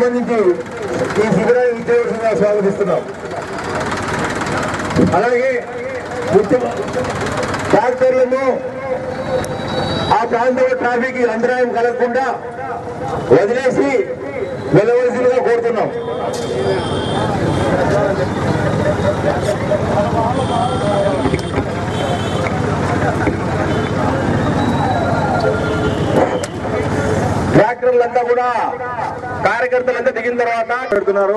సంబంధించి ఈ శిబిరాన్ని ఉద్యోగంగా స్వాగతిస్తున్నాం. అలాగే ట్రాక్టర్లను ఆ ప్రాంతంలో ట్రాఫిక్ అంతరాయం కలగకుండా వదిలేసి వెళ్ళవలసిందిగా కోరుతున్నాం. ట్రాక్టర్లంతా కూడా కార్యకర్తలంతా దిగిన తర్వాత పెడుతున్నారు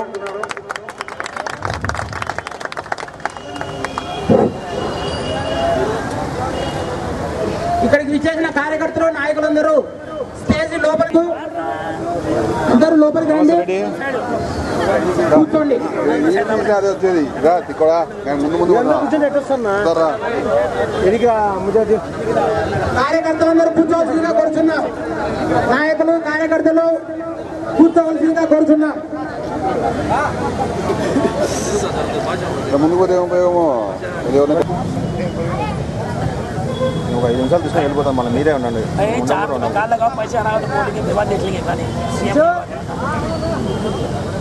ఇక్కడికి విచ్చేసిన కార్యకర్తలు నాయకులందరూ స్టేజ్ లోపలికి అందరూ లోపలికి రండి. కూర్చోండి. కార్యకర్తలందరూ కూర్చోవలసిందిగా కోరుచున్నాం. నాయకులు కార్యకర్తలు కూర్చోవలసిందిగా కోరుచున్నాం. ఇక్కడ ముందు పోతే ఎవరైనా- ఒక ఐదు నిమిషాలు తీసుకొని వెళ్ళిపోతాం మళ్ళీ మీరే ఉండండి.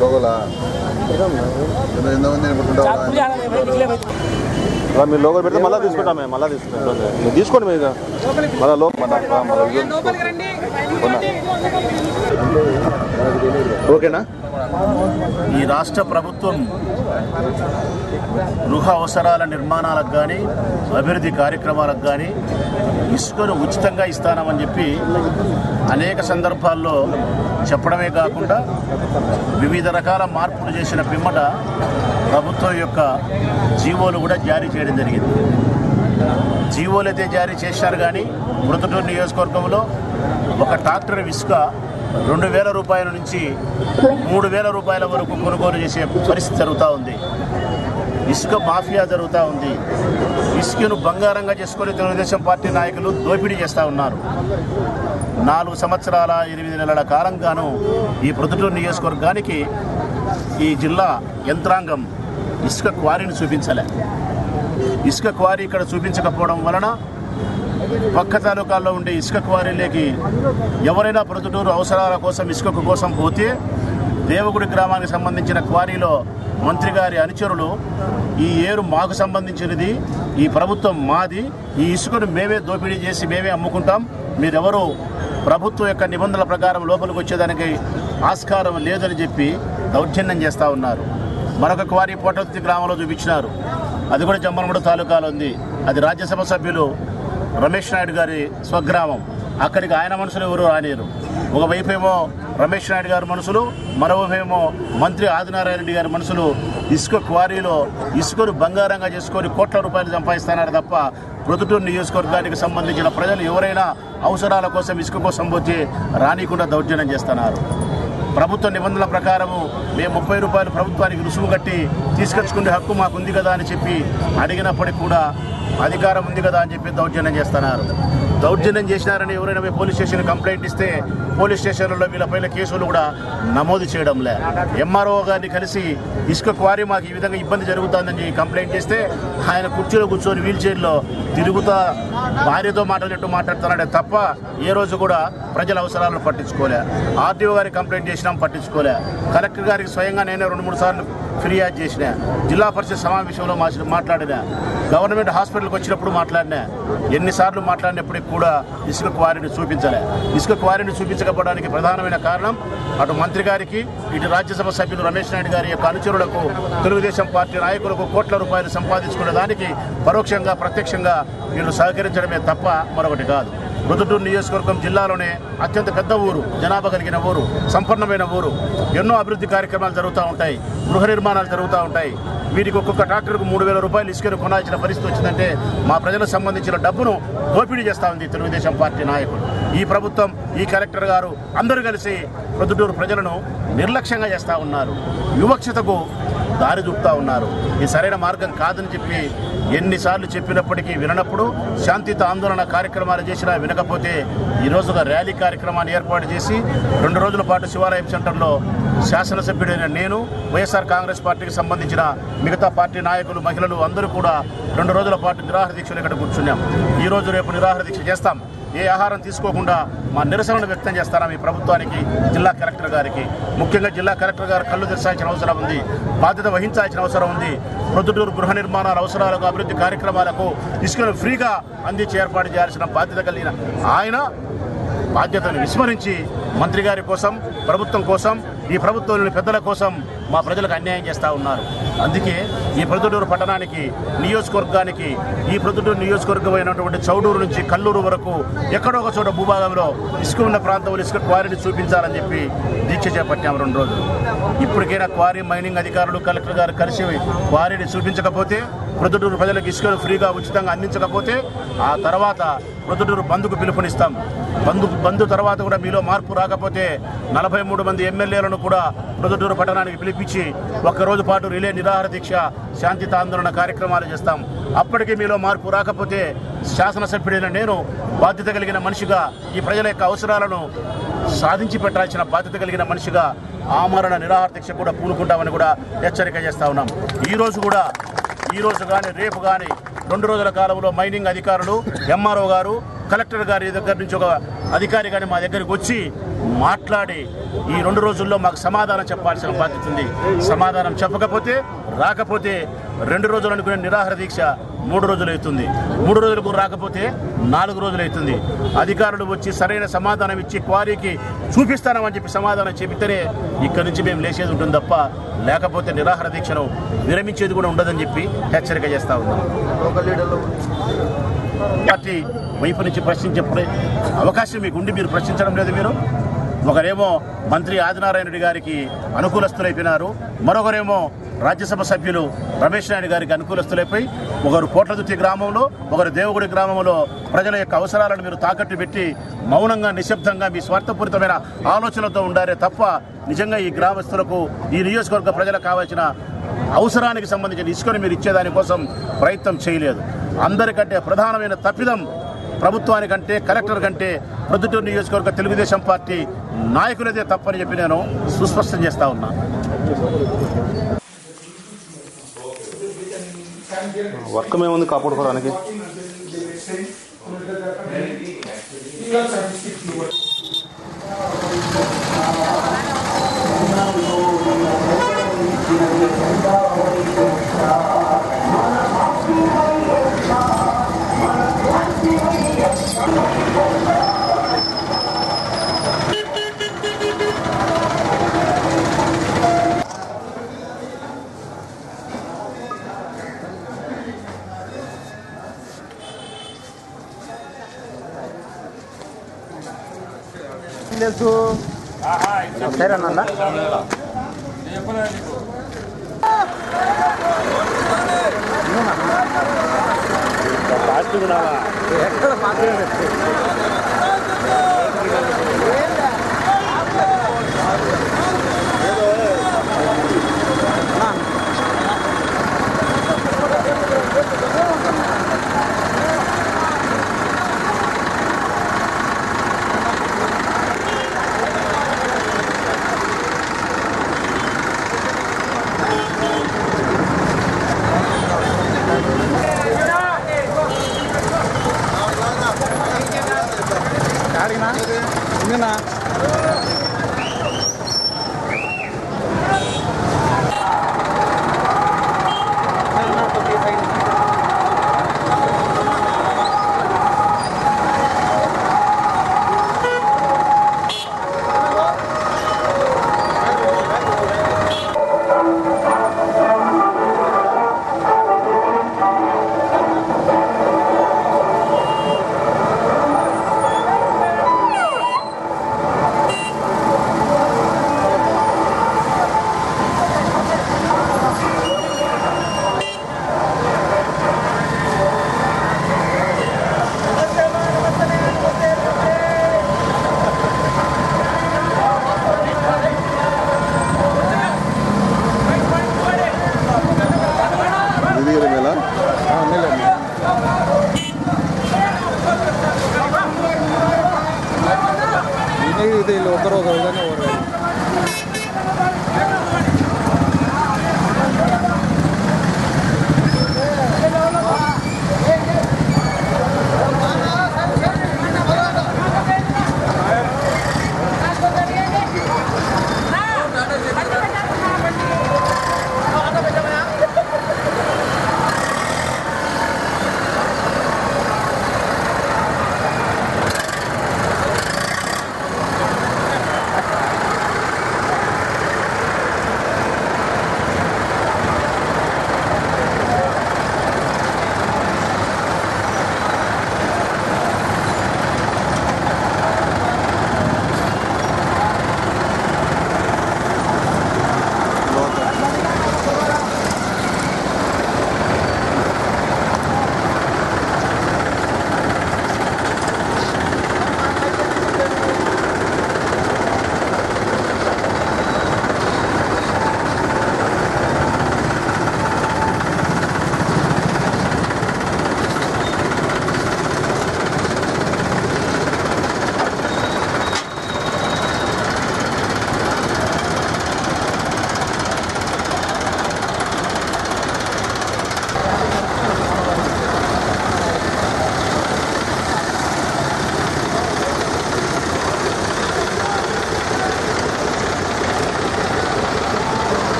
లోగోలా? ఎంత- ఎంతమంది మీరు లోగో పెడితే మళ్ళీ తీసుకుంటాం మేము మళ్ళీ తీసుకుంటాం. మీరు తీసుకోండి మీరు మళ్ళీ లో మళ్ళీ మళ్ళీ ఓకేనా? ఈ రాష్ట్ర ప్రభుత్వం గృహ అవసరాల నిర్మాణాలకు కానీ అభివృద్ధి కార్యక్రమాలకు కానీ ఇసుకను ఉచితంగా ఇస్తానమని చెప్పి అనేక సందర్భాల్లో చెప్పడమే కాకుండా వివిధ రకాల మార్పులు చేసిన పిమ్మట ప్రభుత్వం యొక్క జీవోలు కూడా జారీ చేయడం జరిగింది. జీవోలు అయితే జారీ చేశారు కానీ మృతటూరు నియోజకవర్గంలో ఒక ట్రాక్టర్ ఇసుక రెండు వేల రూపాయల నుంచి మూడు వేల రూపాయల వరకు కొనుగోలు చేసే పరిస్థితి జరుగుతూ ఉంది. ఇసుక మాఫియా జరుగుతూ ఉంది. ఇసుకను బంగారంగా చేసుకొని తెలుగుదేశం పార్టీ నాయకులు దోపిడీ చేస్తూ ఉన్నారు. నాలుగు సంవత్సరాల ఎనిమిది నెలల కాలంగాను ఈ ప్రొద్దుటూరు నియోజకవర్గానికి ఈ జిల్లా యంత్రాంగం ఇసుక క్వారీని చూపించలే. ఇసుక క్వారీ ఇక్కడ చూపించకపోవడం వలన పక్క తాలూకాల్లో ఉండే ఇసుక క్వారీలకి ఎవరైనా ప్రొద్దుటూరు అవసరాల కోసం ఇసుక కోసం పోతే దేవగుడి గ్రామానికి సంబంధించిన క్వారీలో మంత్రి గారి అనుచరులు ఈ ఏరు మాకు సంబంధించినది ఈ ప్రభుత్వం మాది ఈ ఇసుకను మేమే దోపిడీ చేసి మేమే అమ్ముకుంటాం మీరెవరు ప్రభుత్వం యొక్క నిబంధనల ప్రకారం లోపలికి వచ్చేదానికి ఆస్కారం లేదని చెప్పి దౌర్జన్యం చేస్తూ ఉన్నారు. మరొక క్వారీ పోటర్తి గ్రామంలో చూపించినారు. అది కూడా జమ్మలమూడ తాలూకాలో ఉంది. అది రాజ్యసభ సభ్యులు రమేష్ నాయుడు గారి స్వగ్రామం. అక్కడికి ఆయన మనుషులు ఎవరు రానియరు. ఒకవైపు ఏమో రమేష్ నాయుడు గారి మనుషులు మరోవైపేమో మంత్రి ఆదినారాయణ రెడ్డి గారి మనుషులు ఇసుక క్వారీలో ఇసుకను బంగారంగా చేసుకొని కోట్ల రూపాయలు సంపాదిస్తున్నారు తప్ప ప్రొద్దుటూరు నియోజకవర్గానికి సంబంధించిన ప్రజలు ఎవరైనా అవసరాల కోసం ఇసుక కోసం పోతే రానికుండా దౌర్జన్యం చేస్తున్నారు. ప్రభుత్వ నిబంధనల ప్రకారము మేము ముప్పై రూపాయలు ప్రభుత్వానికి రుసుము కట్టి తీసుకొచ్చుకునే హక్కు మాకుంది కదా అని చెప్పి అడిగినప్పటికీ కూడా అధికారం ఉంది కదా అని చెప్పి దౌర్జన్యం చేస్తున్నారు. దౌర్జన్యం చేసినారని ఎవరైనా పోయి పోలీస్ స్టేషన్ కంప్లైంట్ ఇస్తే పోలీస్ స్టేషన్లలో వీళ్ళపైన కేసులు కూడా నమోదు చేయడంలే. ఎంఆర్ఓ గారిని కలిసి ఇసుక క్వారీ మాకు ఈ విధంగా ఇబ్బంది జరుగుతుందని చెప్పి కంప్లైంట్ చేస్తే ఆయన కుర్చీలో కూర్చొని వీల్ చైర్లో తిరుగుతా భార్యతో మాట్లాడినట్టు మాట్లాడుతున్నాడే తప్ప ఏ రోజు కూడా ప్రజల అవసరాలను పట్టించుకోలే. ఆర్టీఓ గారికి కంప్లైంట్ చేసినాం పట్టించుకోలే. కలెక్టర్ గారికి స్వయంగా నేనే రెండు మూడు సార్లు ఫిర్యాదు చేసిన జిల్లా పరిషత్ సమావేశంలో మాట్లాడిన గవర్నమెంట్ హాస్పిటల్కి వచ్చినప్పుడు మాట్లాడినా ఎన్నిసార్లు మాట్లాడినప్పటికి కూడా ఇసుక క్వారీని చూపించలే. ఇసుక క్వారీని చూపించకపోవడానికి ప్రధానమైన కారణం అటు మంత్రి గారికి ఇటు రాజ్యసభ సభ్యులు రమేష్ నాయుడు గారి యొక్క అనుచరులకు తెలుగుదేశం పార్టీ నాయకులకు కోట్ల రూపాయలు సంపాదించుకునే దానికి పరోక్షంగా ప్రత్యక్షంగా వీళ్ళు సహకరించడమే తప్ప మరొకటి కాదు. రుదుటూరు నియోజకవర్గం జిల్లాలోనే అత్యంత పెద్ద ఊరు జనాభా కలిగిన ఊరు సంపన్నమైన ఊరు. ఎన్నో అభివృద్ధి కార్యక్రమాలు జరుగుతూ ఉంటాయి గృహ నిర్మాణాలు జరుగుతూ ఉంటాయి. వీటికి ఒక్కొక్క ట్రాక్టర్కు మూడు వేల రూపాయలు ఇసుకను కొనాల్సిన పరిస్థితి వచ్చిందంటే మా ప్రజలకు సంబంధించిన డబ్బును దోపిడీ చేస్తూ ఉంది తెలుగుదేశం పార్టీ నాయకులు. ఈ ప్రభుత్వం ఈ కలెక్టర్ గారు అందరూ కలిసి ప్రొద్దుటూరు ప్రజలను నిర్లక్ష్యంగా చేస్తూ ఉన్నారు. వివక్షతకు దారి చూపుతా ఉన్నారు. ఇది సరైన మార్గం కాదని చెప్పి ఎన్నిసార్లు చెప్పినప్పటికీ విననప్పుడు శాంతియుత ఆందోళన కార్యక్రమాలు చేసినా వినకపోతే ఈ ఒక ర్యాలీ కార్యక్రమాన్ని ఏర్పాటు చేసి రెండు రోజుల పాటు శివాలయం సెంటర్లో శాసనసభ్యుడైన నేను వైఎస్ఆర్ కాంగ్రెస్ పార్టీకి సంబంధించిన మిగతా పార్టీ నాయకులు మహిళలు అందరూ కూడా రెండు రోజుల పాటు నిరాహార దీక్షలు ఇక్కడ కూర్చున్నాం. ఈరోజు రేపు నిరాహార దీక్ష చేస్తాం. ఏ ఆహారం తీసుకోకుండా మా నిరసనను వ్యక్తం చేస్తారా మీ ప్రభుత్వానికి జిల్లా కలెక్టర్ గారికి? ముఖ్యంగా జిల్లా కలెక్టర్ గారు కళ్ళు తెరచాల్సిన అవసరం ఉంది బాధ్యత వహించాల్సిన అవసరం ఉంది. ప్రొద్దుటూరు గృహ నిర్మాణాల అవసరాలకు అభివృద్ధి కార్యక్రమాలకు ఇసుకను ఫ్రీగా అందించి ఏర్పాటు చేయాల్సిన బాధ్యత కలిగిన ఆయన బాధ్యతను విస్మరించి మంత్రి గారి కోసం ప్రభుత్వం కోసం ఈ ప్రభుత్వంలోని పెద్దల కోసం మా ప్రజలకు అన్యాయం చేస్తూ ఉన్నారు. అందుకే ఈ ప్రొద్దుటూరు పట్టణానికి నియోజకవర్గానికి ఈ ప్రొద్దుటూరు నియోజకవర్గం అయినటువంటి చౌడూరు నుంచి కల్లూరు వరకు ఎక్కడో ఒక చోట భూభాగంలో ఇసుక ఉన్న ప్రాంతంలో ఇసుక క్వారీని చూపించాలని చెప్పి దీక్ష చేపట్టాము రెండు రోజులు. ఇప్పటికైనా క్వారీ మైనింగ్ అధికారులు కలెక్టర్ గారు కలిసి క్వారీని చూపించకపోతే ప్రొద్దుటూరు ప్రజలకు ఇసుకను ఫ్రీగా ఉచితంగా అందించకపోతే ఆ తర్వాత ప్రొద్దుటూరు బంధుకు పిలుపునిస్తాం. బంధు బంధు తర్వాత కూడా మీలో మార్పు రాకపోతే నలభై మూడు మంది ఎమ్మెల్యేలను కూడా ప్రొద్దుటూరు పట్టణానికి పిలిపించి ఒక్కరోజు పాటు రిలే నిరాహార దీక్ష శాంతిత ఆందోళన కార్యక్రమాలు చేస్తాం. అప్పటికీ మీలో మార్పు రాకపోతే శాసనసభ్యుడైన నేను బాధ్యత కలిగిన మనిషిగా ఈ ప్రజల యొక్క అవసరాలను సాధించి పెట్టాల్సిన బాధ్యత కలిగిన మనిషిగా ఆమరణ నిరాహార దీక్ష కూడా పూనుకుంటామని కూడా హెచ్చరిక చేస్తా ఉన్నాం. ఈరోజు కూడా ఈరోజు కానీ రేపు కానీ రెండు రోజుల కాలంలో మైనింగ్ అధికారులు ఎంఆర్ఓ గారు కలెక్టర్ గారి దగ్గర నుంచి ఒక అధికారి కానీ మా దగ్గరికి వచ్చి మాట్లాడి ఈ రెండు రోజుల్లో మాకు సమాధానం చెప్పాల్సిన బాధ్యత ఉంది. సమాధానం చెప్పకపోతే రాకపోతే రెండు రోజులు అనుకునే నిరాహార దీక్ష మూడు రోజులు అవుతుంది. మూడు రోజులకు రాకపోతే నాలుగు రోజులు అవుతుంది. అధికారులు వచ్చి సరైన సమాధానం ఇచ్చి క్వారీకి చూపిస్తానని చెప్పి సమాధానం చెబితేనే ఇక్కడి నుంచి మేము లేచేది ఉంటుంది తప్ప లేకపోతే నిరాహార దీక్షను విరమించేది కూడా ఉండదని చెప్పి హెచ్చరిక చేస్తా ఉన్నాం. పార్టీ వైపు నుంచి ప్రశ్నించే అవకాశం మీకు ఉండి మీరు ప్రశ్నించడం లేదు మీరు. ఒకరేమో మంత్రి ఆదినారాయణ రెడ్డి గారికి అనుకూలస్తులైపోయినారు. మరొకరేమో రాజ్యసభ సభ్యులు రమేష్ నాయుడు గారికి అనుకూలస్తులైపోయి ఒకరు కోట్లదుర్తి గ్రామంలో ఒకరు దేవగుడి గ్రామంలో ప్రజల యొక్క అవసరాలను మీరు తాకట్టు పెట్టి మౌనంగా నిశ్శబ్దంగా మీ స్వార్థపూరితమైన ఆలోచనలతో ఉండారే తప్ప నిజంగా ఈ గ్రామస్తులకు ఈ నియోజకవర్గ ప్రజలకు కావాల్సిన అవసరానికి సంబంధించిన ఇసుకను మీరు ఇచ్చేదానికోసం ప్రయత్నం చేయలేదు. అందరికంటే ప్రధానమైన తప్పిదం ప్రభుత్వానికంటే కలెక్టర్ కంటే ప్రొద్దుటూరు నియోజకవర్గ తెలుగుదేశం పార్టీ నాయకులదే తప్పని చెప్పి నేను సుస్పష్టం చేస్తా ఉన్నా. వర్క్ ఏముంది కాపాడుకోవడానికి. করতে না Жена.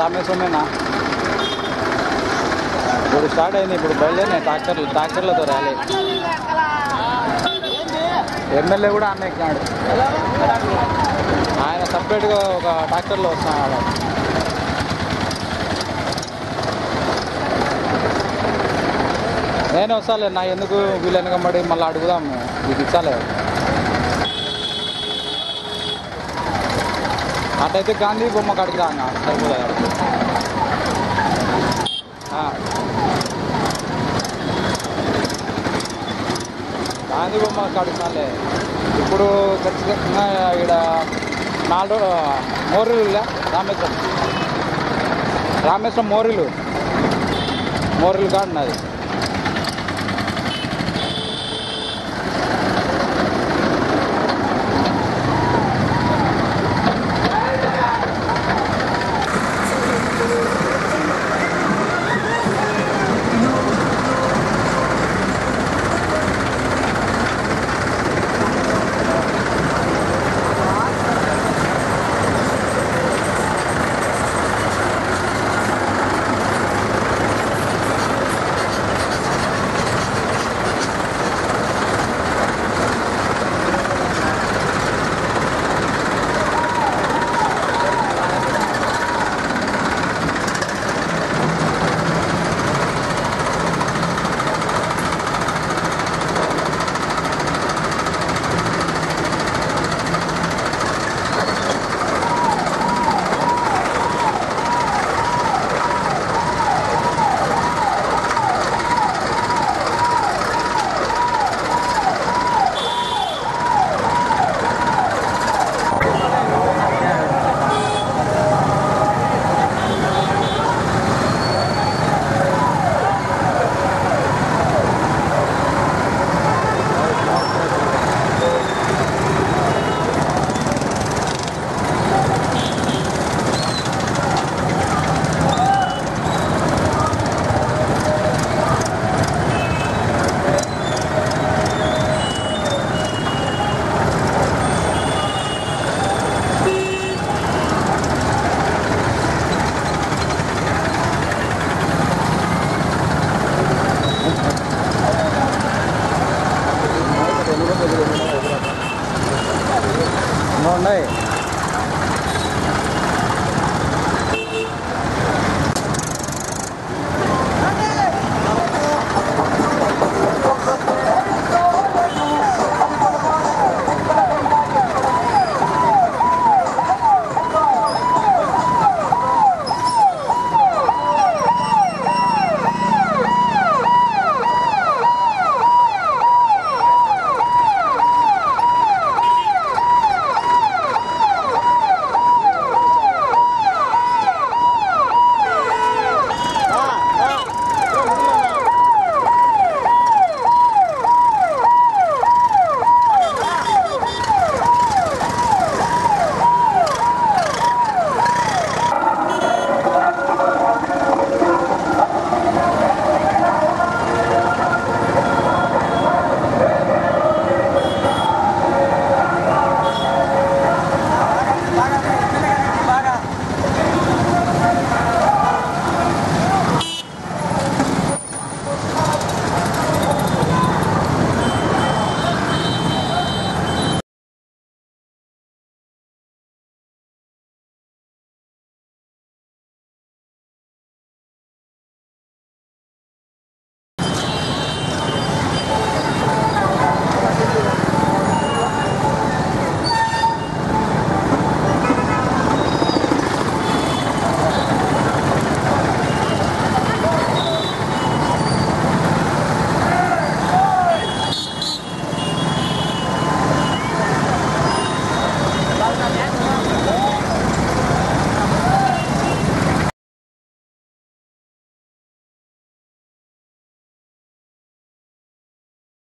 రామేశ్వరమేనా? ఇప్పుడు స్టార్ట్ అయింది ఇప్పుడు బయలుదేరినాయి ట్రాక్టర్లు ట్రాక్టర్లతో ర్యాలీ ఎమ్మెల్యే కూడా అన్న ఎక్కినాడు. ఆయన సపరేట్గా ఒక ట్రాక్టర్లో వస్తున్నాడు నేను వస్తాలే నా ఎందుకు వీళ్ళు వెనకబడి మళ్ళీ అడుగుదాము ఇది ఇచ్చాలే. అటైతే గాంధీ బొమ్మ కాడికి రా అన్న. సరిపోదా గాంధీ బొమ్మ కాడుకున్నాలే ఇప్పుడు ఖచ్చితంగా ఇక్కడ నాలుగు మోరీలు రామేశ్వరం. రామేశ్వరం మోరీలు. మోరీలు కాడున్నది